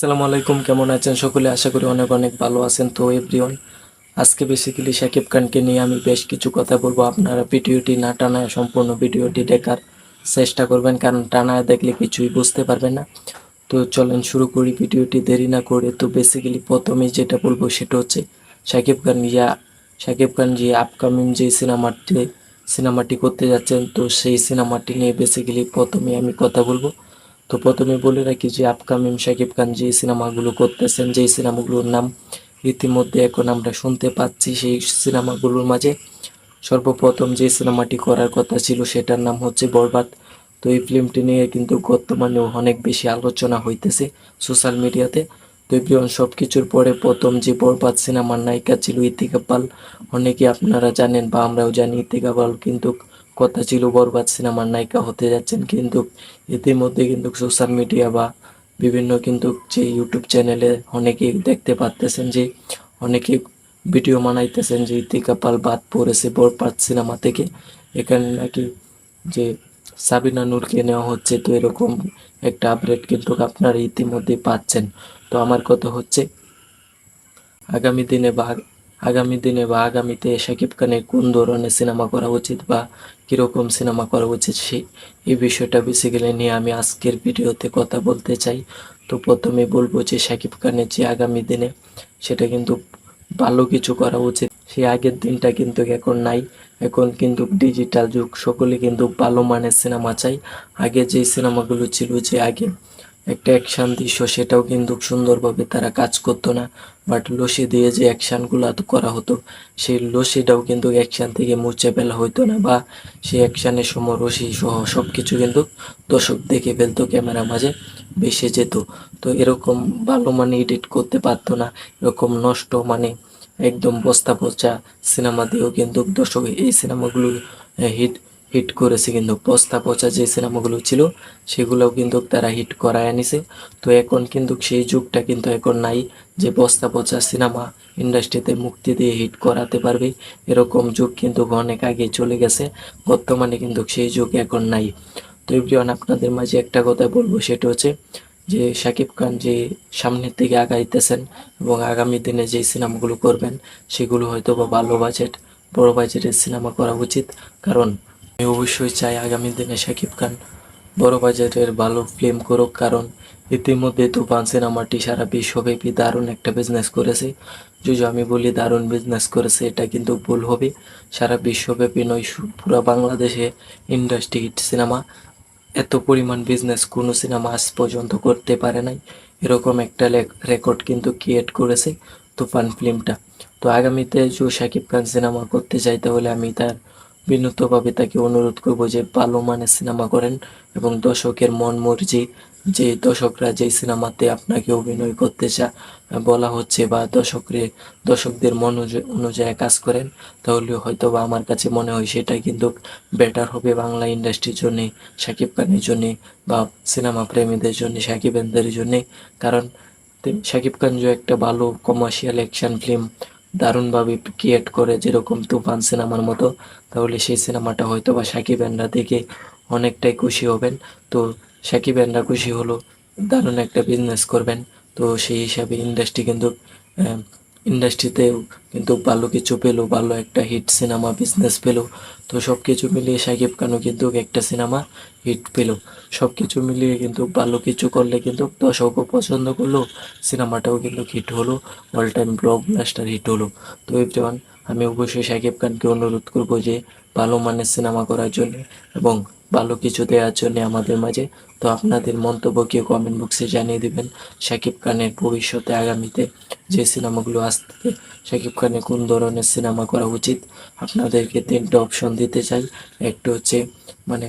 আসসালামু আলাইকুম, কেমন আছেন সকলে? আশা করি অনেক অনেক ভালো আছেন। তো এভরিওয়ান, আজকে বেসিক্যালি শাকিব খানকে নিয়ে আমি বেশ কিছু কথা বলব। আপনারা ভিডিওটি না টানায়, সম্পূর্ণ ভিডিওটি দেখার চেষ্টা করবেন, কারণ টানায় দেখলে কিছুই বুঝতে পারবেন না। তো চলেন শুরু করি ভিডিওটি, দেরি না করে। তো বেসিক্যালি প্রথমে যেটা বলব সেটা হচ্ছে, শাকিব খান ইয়া শাকিব খান যে আপকামিং যে সিনেমাটি সিনেমাটি করতে যাচ্ছেন, তো সেই সিনেমাটি নিয়ে বেসিক্যালি প্রথমে আমি কথা বলব। তো প্রথমে বলে রাখি যে আপকামিং শাকিব খান যে সিনেমাগুলো করতেছেন, যে সিনেমাগুলোর নাম ইতিমধ্যে এখন আমরা শুনতে পাচ্ছি, সেই সিনেমাগুলোর মাঝে সর্বপ্রথম যে সিনেমাটি করার কথা ছিল সেটার নাম হচ্ছে বরবাদ। তো এই ফিল্মটি নিয়ে কিন্তু বর্তমানে অনেক বেশি আলোচনা হইতেছে সোশ্যাল মিডিয়াতে তো এভরিওয়ান সব কিছুর পরে প্রথম যে বরবাদ সিনেমার নায়িকা ছিল ইতিকা পাল অনেকে আপনারা জানেন বা আমরাও জানি ইতিকা পাল কিন্তু কথা ছিল, বরবাদ সিনেমার নায়িকা হতে যাচ্ছেন কিন্তু ইতিমধ্যে কিন্তু সোশ্যাল মিডিয়া বা বিভিন্ন কিন্তু যে ইউটিউব চ্যানেলে অনেকেই দেখতে পারতেছেন যে, অনেকে ভিডিও বানাইতেছেন যে, ইতিকা পাল বাদ পড়েছে বরবাদ সিনেমা থেকে। এখানে নাকি যে সাবিনা নূরকে নেওয়া হচ্ছে, তো এরকম একটা আপডেট কিন্তু আপনারা ইতিমধ্যে পাচ্ছেন। তো আমার কথা হচ্ছে, আগামী দিনে বা আগামী দিনে বা আগামীতে শাকিব খানের কোন ধরনের সিনেমা করা উচিত বা কীরকম সিনেমা করা উচিত সেই এই বিষয়টা বেসিক্যালি নিয়ে আমি আজকের ভিডিওতে কথা বলতে চাই। তো প্রথমে বলব যে শাকিব খানের যে আগামী দিনে সেটা কিন্তু ভালো কিছু করা উচিত। সেই আগের দিনটা কিন্তু এখন নাই, এখন কিন্তু ডিজিটাল যুগ, সকলে কিন্তু ভালো মানের সিনেমা চাই আগে যে সিনেমাগুলো ছিল যে আগে একটা অ্যাকশান দৃশ্য সেটাও কিন্তু সুন্দরভাবে তারা কাজ করতো না। বাট লসি দিয়ে যে অ্যাকশানগুলো করা হতো, সেই লসিটাও কিন্তু অ্যাকশান থেকে মুছে ফেলা হতো না বা সেই অ্যাকশানের সময় রশি সহ সব কিছু কিন্তু দর্শক দেখে ফেলতো ক্যামেরা মাঝে বেসে যেত। তো এরকম ভালো মানে এডিট করতে পারতো না, এরকম নষ্ট মানে একদম বস্তা পচা সিনেমা দিয়েও কিন্তু দর্শক এই সিনেমাগুলো হিট হিট করেছে কিন্তু বস্তা পচা যে সিনেমাগুলো ছিল, সেগুলোও কিন্তু তারা হিট করায় আনিছে। তো এখন কিন্তু সেই যুগটা কিন্তু এখন নাই যে বস্তা পচা সিনেমা ইন্ডাস্ট্রিতে মুক্তি দিয়ে হিট করাতে পারবে। এরকম যুগ কিন্তু অনেক আগে চলে গেছে, বর্তমানে কিন্তু সেই যুগ এখন নাই। তো এভরিওয়ান, আপনাদের মাঝে একটা কথা বলব, সেটা হচ্ছে যে শাকিব খান যে সামনের দিকে আগাইতেছেন এবং আগামী দিনে যে সিনেমাগুলো করবেন, সেগুলো হয়তো বা ভালো বাজেট বড় বাজেটের সিনেমা করা উচিত। কারণ আমি অবশ্যই চাই আগামী দিনে শাকিব খান বড় বাজেটের ভালো ফিল্ম করুক, কারণ ইতিমধ্যে তুফান সিনেমাটি সারা বিশ্বব্যাপী দারুণ একটা বিজনেস করেছে। যদি আমি বলি দারুণ বিজনেস করেছে, এটা কিন্তু ভুল হবে। সারা বিশ্বব্যাপী নয় পুরো বাংলাদেশে ইন্ডাস্ট্রি হিট সিনেমা এত পরিমাণ বিজনেস কোনো সিনেমা আজ পর্যন্ত করতে পারে নাই। এরকম একটা রেকর্ড কিন্তু ক্রিয়েট করেছে তুফান ফিল্মটা তো আগামীতে যে শাকিব খান সিনেমা করতে চাই তাহলে আমি তার বিনীতভাবে তাকে অনুরোধ করব যে ভালো মানের সিনেমা করেন এবং দর্শকের মন মর্জি, যে দর্শকরা যে সিনেমাতে আপনাকে অভিনয় করতে চা, বলা হচ্ছে বা দর্শকরে, দর্শকদের মন অনুযায়ী- কাজ করেন, তাহলে হয়তো বা আমার কাছে মনে হয় সেটা কিন্তু বেটার হবে বাংলা ইন্ডাস্ট্রির জন্যে শাকিব খানের জন্যে বা সিনেমা প্রেমীদের জন্য শাকিবেনদের জন্যে। কারণ শাকিব খান যে একটা ভালো কমার্শিয়াল অ্যাকশন ফিল্ম দারুণভাবে ক্রিয়েট করে যেরকম তুফান সিনেমার মতো, তাহলে সেই সিনেমাটা হয়তো বা সাকিব এনরা দেখে অনেকটাই খুশি হবেন। তো সাকিব এনরা খুশি হলো, দারুণ একটা বিজনেস করবেন। তো সেই হিসাবে ইন্ডাস্ট্রি কিন্তু ইন্ডাস্ট্রিতেও কিন্তু ভালো কিছু পেল, ভালো একটা হিট সিনেমা বিজনেস পেল। তো সব কিছু মিলিয়ে সাকিব খানও কিন্তু একটা সিনেমা হিট পেল। সব কিছু মিলিয়ে কিন্তু ভালো কিছু করলে কিন্তু দর্শকও পছন্দ করল সিনেমাটাও কিন্তু হিট হলো all time blockbuster hit হলো। তো এভরিওয়ান আমি অবশ্যই সাকিব খানকে অনুরোধ করব যে ভালো মানের সিনেমা করার জন্য এবং ভালো কিছু দেওয়ার জন্য আমাদের মাঝে। তো আপনাদের মন্তব্য কেউ কমেন্ট বক্সে জানিয়ে দেবেন। সাকিব খানের ভবিষ্যতে আগামীতে যে সিনেমাগুলো আসতে সাকিব খানের কোন ধরনের সিনেমা করা উচিত? আপনাদেরকে তিনটে অপশন দিতে চাই। একটা হচ্ছে মানে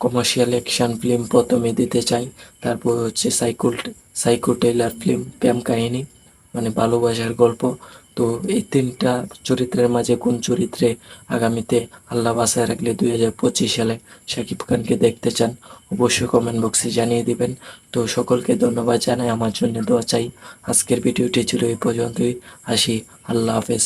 কমার্শিয়াল অ্যাকশন ফিল্ম প্রথমে দিতে চাই। তারপর হচ্ছে সাইকুল, সাইকো টেইলার ফিল্ম প্রেম কাহিনী মানে ভালোবাসার গল্প। তো এই তিনটা চরিত্রের মাঝে কোন চরিত্রে আগামীতে আল্লাহ বাসায় রাখলে দুই হাজার পঁচিশ সালে শাকিব খানকে দেখতে চান, অবশ্যই কমেন্ট বক্সে জানিয়ে দিবেন। তো সকলকে ধন্যবাদ জানাই, আমার জন্য দোয়া চাই। আজকের ভিডিওটি ছিল এই পর্যন্তই। আসি, আল্লাহ হাফেজ।